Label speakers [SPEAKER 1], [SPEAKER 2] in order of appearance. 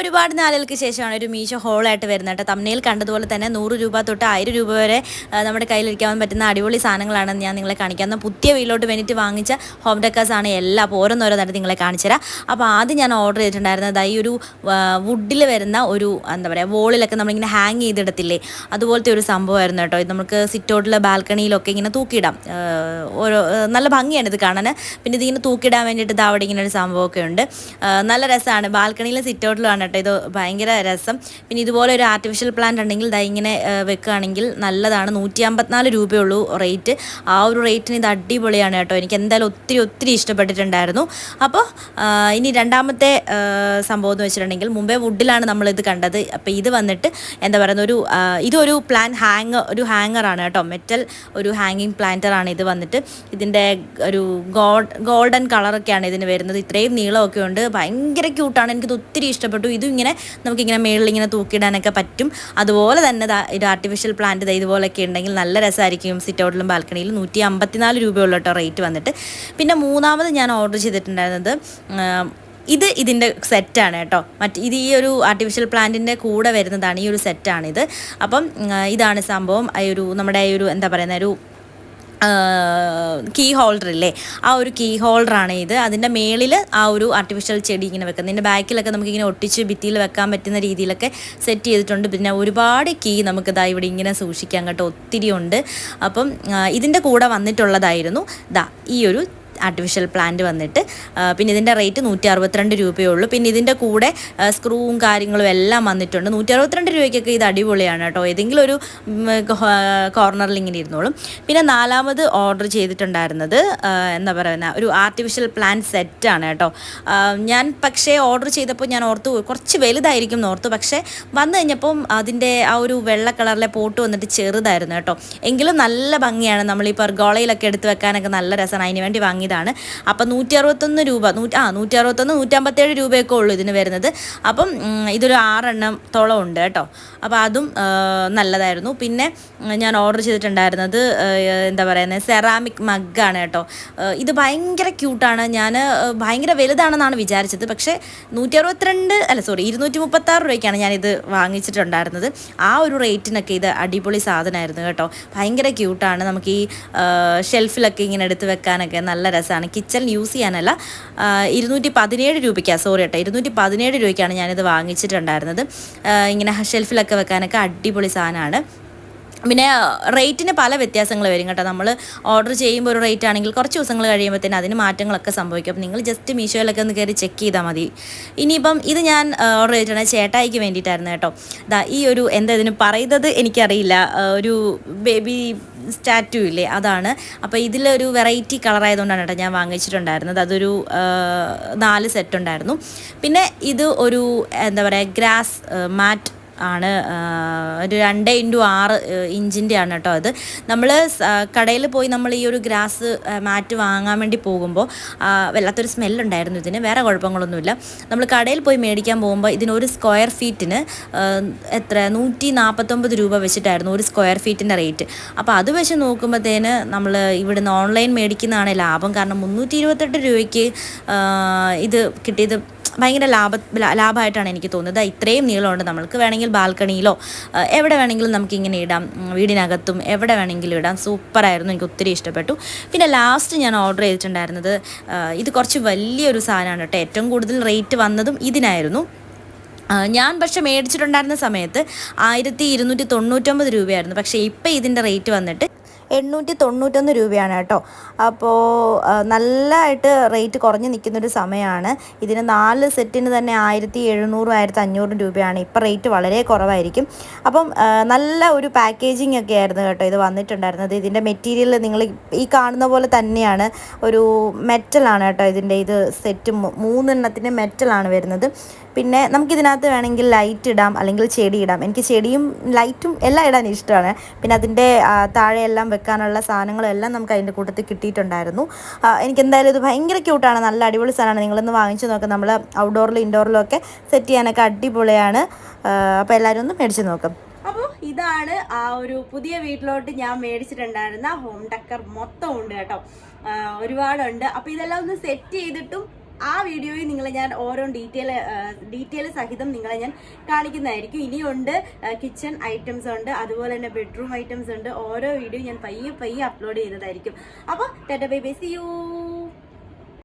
[SPEAKER 1] ഒരുപാട് നാളുകൾക്ക് ശേഷമാണ് ഒരു മീശോ ഹോളായിട്ട് വരുന്നത് കേട്ടോ. തമ്മിൽ കണ്ടതുപോലെ തന്നെ നൂറ് രൂപ തൊട്ട് ആയിരം രൂപ വരെ നമ്മുടെ കയ്യിലിരിക്കാൻ പറ്റുന്ന അടിപൊളി സാധനങ്ങളാണ് ഞാൻ നിങ്ങളെ കാണിക്കാൻ പുതിയ വീട്ടിലോട്ട് വേണ്ടിയിട്ട് വാങ്ങിച്ച ഹോം ഡെക്കേഴ്സ് ആണ് എല്ലാം. ഓരോന്നോരോന്നായിട്ട് നിങ്ങളെ കാണിച്ചു തരാം. അപ്പോൾ ആദ്യം ഞാൻ ഓർഡർ ചെയ്തിട്ടുണ്ടായിരുന്നത് ഈ ഒരു വുഡിൽ വരുന്ന ഒരു എന്താ പറയുക വോളിലൊക്കെ നമ്മളിങ്ങനെ ഹാങ് ചെയ്തിടത്തില്ലേ? അതുപോലത്തെ ഒരു സംഭവമായിരുന്നു കേട്ടോ. ഇത് നമുക്ക് സിറ്റൗട്ടിൽ ബാൽക്കണിയിലൊക്കെ ഇങ്ങനെ തൂക്കിയിടാം. ഓരോ നല്ല ഭംഗിയാണ് ഇത് കാണാൻ. പിന്നെ ഇതിങ്ങനെ തൂക്കിയിടാൻ വേണ്ടിയിട്ട് അവിടെ ഇങ്ങനെ ഒരു സംഭവമൊക്കെ ഉണ്ട്. നല്ല രസമാണ്. ബാൽക്കണിയിലും സിറ്റൗട്ടിലുമാണ് കേട്ടോ. ഇത് ഭയങ്കര രസം. പിന്നെ ഇതുപോലെ ഒരു ആർട്ടിഫിഷ്യൽ പ്ലാന്റ് ഉണ്ടെങ്കിൽ ദാ ഇങ്ങനെ വെക്കുകയാണെങ്കിൽ നല്ലതാണ്. നൂറ്റി അമ്പത്തിനാല് രൂപയുള്ളൂ റേറ്റ് ആ ഒരു റേറ്റിന് ഇത് അടിപൊളിയാണ് കേട്ടോ. എനിക്ക് എന്തായാലും ഒത്തിരി ഒത്തിരി ഇഷ്ടപ്പെട്ടിട്ടുണ്ടായിരുന്നു. അപ്പോൾ ഇനി രണ്ടാമത്തെ സംഭവം എന്ന് വെച്ചിട്ടുണ്ടെങ്കിൽ മുമ്പേ വുഡിലാണ് നമ്മളിത് കണ്ടത്. അപ്പോൾ ഇത് വന്നിട്ട് എന്താ പറയുന്ന ഒരു ഇതൊരു പ്ലാൻ ഹാങ് ഒരു ഹാങ്ങറാണ് കേട്ടോ. മെറ്റൽ ഒരു ഹാങ്ങിങ് പ്ലാന്ററാണ് ഇത് വന്നിട്ട്. ഇതിന്റെ ഒരു ഗോൾഡൻ കളറൊക്കെയാണ് ഇതിന് വരുന്നത്. ഇത്രയും നീളമൊക്കെ ഉണ്ട്. ഭയങ്കര ക്യൂട്ടാണ് എനിക്കിത് ഒത്തിരി ഇഷ്ടപ്പെട്ടു. ഇതും ഇങ്ങനെ നമുക്കിങ്ങനെ മേളിൽ ഇങ്ങനെ തൂക്കിയിടാനൊക്കെ പറ്റും. അതുപോലെ തന്നെ ഇത് ആർട്ടിഫിഷ്യൽ പ്ലാന്റ് ഇതുപോലൊക്കെ ഉണ്ടെങ്കിൽ നല്ല രസമായിരിക്കും സിറ്റ് ഔട്ടിലും ബാൽക്കണിയിലും. നൂറ്റി അമ്പത്തിനാല് രൂപയുള്ള കേട്ടോ റേറ്റ് വന്നിട്ട്. പിന്നെ മൂന്നാമത് ഞാൻ ഓർഡർ ചെയ്തിട്ടുണ്ടായിരുന്നത് ഇത് ഇതിന്റെ സെറ്റാണ് കേട്ടോ. മറ്റ് ഇത് ഈ ഒരു ആർട്ടിഫിഷ്യൽ പ്ലാന്റിന്റെ കൂടെ വരുന്നതാണ് ഈ ഒരു സെറ്റാണിത് അപ്പം ഇതാണ് സംഭവം. ഈ ഒരു നമ്മുടെ ഈ ഒരു എന്താ പറയുന്ന ഒരു കീ ഹോൾഡർ ഇല്ലേ ആ ഒരു കീ ഹോൾഡറാണ് ഇത്. അതിന്റെ മേളിൽ ആ ഒരു ആർട്ടിഫിഷ്യൽ ചെടി ഇങ്ങനെ വെക്കുന്നത്. ഇതിന്റെ ബാക്കിലൊക്കെ നമുക്കിങ്ങനെ ഒട്ടിച്ച് ഭിത്തിയിൽ വെക്കാൻ പറ്റുന്ന രീതിയിലൊക്കെ സെറ്റ് ചെയ്തിട്ടുണ്ട്. പിന്നെ ഒരുപാട് കീ നമുക്ക് ഇതാ ഇവിടെ ഇങ്ങനെ സൂക്ഷിക്കാൻ കേട്ടോ ഒത്തിരി ഉണ്ട്. അപ്പം ഇതിന്റെ കൂടെ വന്നിട്ടുള്ളതായിരുന്നു ദാ ഈ ഒരു ആർട്ടിഫിഷ്യൽ പ്ലാന്റ് വന്നിട്ട് പിന്നെ ഇതിന്റെ റേറ്റ് നൂറ്റി അറുപത്തിരണ്ട് രൂപയേ ഉള്ളൂ. പിന്നെ ഇതിന്റെ കൂടെ സ്ക്രൂവും കാര്യങ്ങളും എല്ലാം വന്നിട്ടുണ്ട്. നൂറ്റി അറുപത്തിരണ്ട് രൂപയ്ക്കൊക്കെ ഇത് അടിപൊളിയാണ് കേട്ടോ. ഏതെങ്കിലും ഒരു കോർണറിൽ ഇങ്ങനെ ഇരുന്നോളും. പിന്നെ നാലാമത് ഓർഡർ ചെയ്തിട്ടുണ്ടായിരുന്നത് എന്താ പറയുന്ന ഒരു ആർട്ടിഫിഷ്യൽ പ്ലാന്റ് സെറ്റാണ് കേട്ടോ. ഞാൻ പക്ഷേ ഓർഡർ ചെയ്തപ്പോൾ ഞാൻ ഓർത്തു കുറച്ച് വലുതായിരിക്കും ഓർത്തു. പക്ഷേ വന്നു കഴിഞ്ഞപ്പം അതിന്റെ ആ ഒരു വെള്ള കളറിലെ പോട്ട് വന്നിട്ട് ചെറുതായിരുന്നു കേട്ടോ. എങ്കിലും നല്ല ഭംഗിയാണ്. നമ്മൾ ഈ പെർഗോളയിലൊക്കെ എടുത്ത് വെക്കാനൊക്കെ നല്ല രസമാണ്. അതിന് വേണ്ടി വാങ്ങിയതാണ് അപ്പം നൂറ്റി അറുപത്തൊന്ന് രൂപ ആ നൂറ്റി അറുപത്തൊന്ന് നൂറ്റമ്പത്തേഴ് രൂപയൊക്കെ ഉള്ളൂ ഇതിന് വരുന്നത്. അപ്പം ഇതൊരു ആറെണ്ണത്തോളം ഉണ്ട് കേട്ടോ. അപ്പോൾ അതും നല്ലതായിരുന്നു. പിന്നെ ഞാൻ ഓർഡർ ചെയ്തിട്ടുണ്ടായിരുന്നത് എന്താ പറയുന്നത് സെറാമിക് മഗ്ഗാണ് കേട്ടോ. ഇത് ഭയങ്കര ക്യൂട്ടാണ് ഞാൻ ഭയങ്കര വലുതാണെന്നാണ് വിചാരിച്ചത്. പക്ഷേ നൂറ്റി അറുപത്തിരണ്ട് അല്ല സോറി ഇരുന്നൂറ്റി മുപ്പത്താറ് രൂപയ്ക്കാണ് ഞാനിത് വാങ്ങിച്ചിട്ടുണ്ടായിരുന്നത്. ആ ഒരു റേറ്റിനൊക്കെ ഇത് അടിപൊളി സാധനമായിരുന്നു കേട്ടോ. ഭയങ്കര ക്യൂട്ടാണ് നമുക്ക് ഈ ഷെൽഫിലൊക്കെ ഇങ്ങനെ എടുത്ത് വെക്കാനൊക്കെ നല്ല രസമാണ് കിച്ചൺ യൂസ് ചെയ്യാനല്ല ഇരുന്നൂറ്റി പതിനേഴ് രൂപയ്ക്കാണ് സോറി കേട്ടോ ഇരുന്നൂറ്റി പതിനേഴ് രൂപയ്ക്കാണ് ഞാനിത് വാങ്ങിച്ചിട്ടുണ്ടായിരുന്നത്. ഇങ്ങനെ ഷെൽഫിലൊക്കെ വെക്കാനൊക്കെ അടിപൊളി സാധനമാണ്. പിന്നെ റേറ്റിന് പല വ്യത്യാസങ്ങൾ വരും കേട്ടോ. നമ്മൾ ഓർഡർ ചെയ്യുമ്പോൾ ഒരു റേറ്റ് ആണെങ്കിൽ കുറച്ച് ദിവസങ്ങൾ കഴിയുമ്പോൾ തന്നെ അതിന് മാറ്റങ്ങളൊക്കെ സംഭവിക്കും. അപ്പോൾ നിങ്ങൾ ജസ്റ്റ് മീഷോയിലൊക്കെ ഒന്ന് കയറി ചെക്ക് ചെയ്താൽ മതി. ഇനിയിപ്പം ഇത് ഞാൻ ഓർഡർ ചെയ്തിട്ടുണ്ട് ചേട്ടായിക്ക് വേണ്ടിയിട്ടായിരുന്നു കേട്ടോ. ദാ ഈ ഒരു എന്താ ഇതിന് പറയുന്നത് എനിക്കറിയില്ല. ഒരു ബേബി സ്റ്റാറ്റു ഇല്ലേ അതാണ്. അപ്പോൾ ഇതിലൊരു വെറൈറ്റി കളറായതുകൊണ്ടാണ് കേട്ടോ ഞാൻ വാങ്ങിച്ചിട്ടുണ്ടായിരുന്നത്. അതൊരു നാല് സെറ്റ് ഉണ്ടായിരുന്നു. പിന്നെ ഇത് ഒരു എന്താ പറയുക ഗ്രാസ് മാറ്റ് ആണ് ഒരു രണ്ട് ഇന്റു ആറ് ഇഞ്ചിന്റെ ആണ് കേട്ടോ അത്. നമ്മൾ കടയിൽ പോയി നമ്മൾ ഈ ഒരു ഗ്രാസ് മാറ്റ് വാങ്ങാൻ വേണ്ടി പോകുമ്പോൾ വല്ലാത്തൊരു സ്മെല്ലുണ്ടായിരുന്നു ഇതിന്. വേറെ കുഴപ്പങ്ങളൊന്നുമില്ല. നമ്മൾ കടയിൽ പോയി മേടിക്കാൻ പോകുമ്പോൾ ഇതിന് ഒരു സ്ക്വയർ ഫീറ്റിന് എത്ര നൂറ്റി നാൽപ്പത്തൊമ്പത് രൂപ വെച്ചിട്ടായിരുന്നു ഒരു സ്ക്വയർ ഫീറ്റിന്റെ റേറ്റ്. അപ്പോൾ അത് വെച്ച് നോക്കുമ്പോഴത്തേന് നമ്മൾ ഇവിടുന്ന് ഓൺലൈൻ മേടിക്കുന്നതാണ് ലാഭം. കാരണം മുന്നൂറ്റി ഇരുപത്തെട്ട് രൂപയ്ക്ക് ഇത് കിട്ടിയത് ഭയങ്കര ലാഭ ലാഭമായിട്ടാണ് എനിക്ക് തോന്നുന്നത്. ഇത്രയും നീളമുണ്ട്. നമ്മൾക്ക് വേണമെങ്കിൽ ബാൽക്കണിയിലോ എവിടെ വേണമെങ്കിലും നമുക്ക് ഇങ്ങനെ ഇടാം. വീടിനകത്തും എവിടെ വേണമെങ്കിലും ഇടാം. സൂപ്പറായിരുന്നു എനിക്ക് ഒത്തിരി ഇഷ്ടപ്പെട്ടു. പിന്നെ ലാസ്റ്റ് ഞാൻ ഓർഡർ ചെയ്തിട്ടുണ്ടായിരുന്നത് ഇത് കുറച്ച് വലിയൊരു സാധനമാണ് കേട്ടോ. ഏറ്റവും കൂടുതൽ റേറ്റ് വന്നതും ഇതിനായിരുന്നു. ഞാൻ പക്ഷേ മേടിച്ചിട്ടുണ്ടായിരുന്ന സമയത്ത് ആയിരത്തി ഇരുന്നൂറ്റി തൊണ്ണൂറ്റൊമ്പത് രൂപയായിരുന്നു. പക്ഷേ ഇപ്പം ഇതിന്റെ റേറ്റ് വന്നിട്ട് എണ്ണൂറ്റി തൊണ്ണൂറ്റൊന്ന് രൂപയാണ് കേട്ടോ. അപ്പോൾ നല്ലതായിട്ട് റേറ്റ് കുറഞ്ഞ് നിൽക്കുന്നൊരു സമയമാണ്. ഇതിന് നാല് സെറ്റിന് തന്നെ ആയിരത്തി എഴുന്നൂറും ആയിരത്തി അഞ്ഞൂറും രൂപയാണ്. ഇപ്പം റേറ്റ് വളരെ കുറവായിരിക്കും. അപ്പം നല്ല ഒരു പാക്കേജിങ് ഒക്കെ ആയിരുന്നു കേട്ടോ ഇത് വന്നിട്ടുണ്ടായിരുന്നത്. ഇതിന്റെ മെറ്റീരിയൽ നിങ്ങൾ ഈ കാണുന്ന പോലെ തന്നെയാണ്. ഒരു മെറ്റലാണ് കേട്ടോ ഇതിന്റെ ഇത് സെറ്റ്. മൂന്നെണ്ണത്തിന്റെ മെറ്റലാണ് വരുന്നത്. പിന്നെ നമുക്കിതിനകത്ത് വേണമെങ്കിൽ ലൈറ്റ് ഇടാം അല്ലെങ്കിൽ ചെടി ഇടാം. എനിക്ക് ചെടിയും ലൈറ്റും എല്ലാം ഇടാൻ ഇഷ്ടമാണ്. പിന്നെ അതിന്റെ താഴെയെല്ലാം വെക്കാനുള്ള സാധനങ്ങളും എല്ലാം നമുക്ക് അതിന്റെ കൂട്ടത്തിൽ കിട്ടിയിട്ടുണ്ടായിരുന്നു. എനിക്ക് എന്തായാലും ഇത് ഭയങ്കര ക്യൂട്ടാണ് നല്ല അടിപൊളി സാധനമാണ്. നിങ്ങളൊന്ന് വാങ്ങിച്ചു നോക്കാം. നമ്മൾ ഔട്ട്ഡോറിലും ഇൻഡോറിലും ഒക്കെ സെറ്റ് ചെയ്യാനൊക്കെ അടിപൊളിയാണ്. അപ്പോൾ എല്ലാവരും ഒന്ന് മേടിച്ച് നോക്കാം.
[SPEAKER 2] അപ്പോൾ ഇതാണ് ആ ഒരു പുതിയ വീട്ടിലോട്ട് ഞാൻ മേടിച്ചിട്ടുണ്ടായിരുന്ന ഹോം ഡെക്കർ മൊത്തം ഉണ്ട് കേട്ടോ. ഒരുപാടുണ്ട്. അപ്പോൾ ഇതെല്ലാം ഒന്ന് സെറ്റ് ചെയ്തിട്ടും ആ വീഡിയോയിൽ നിങ്ങളെ ഞാൻ ഓരോ ഡീറ്റെയിൽ ഡീറ്റെയിൽ സഹിതം നിങ്ങളെ ഞാൻ കാണിക്കുന്നതായിരിക്കും. ഇനിയുണ്ട് കിച്ചൺ ഐറ്റംസ് ഉണ്ട് അതുപോലെ തന്നെ ബെഡ്റൂം ഐറ്റംസ് ഉണ്ട്. ഓരോ വീഡിയോ ഞാൻ പയ്യെ പയ്യെ അപ്ലോഡ് ചെയ്യുന്നതായിരിക്കും. അപ്പോൾ ടെറ്റ ബൈ ബൈ സി യു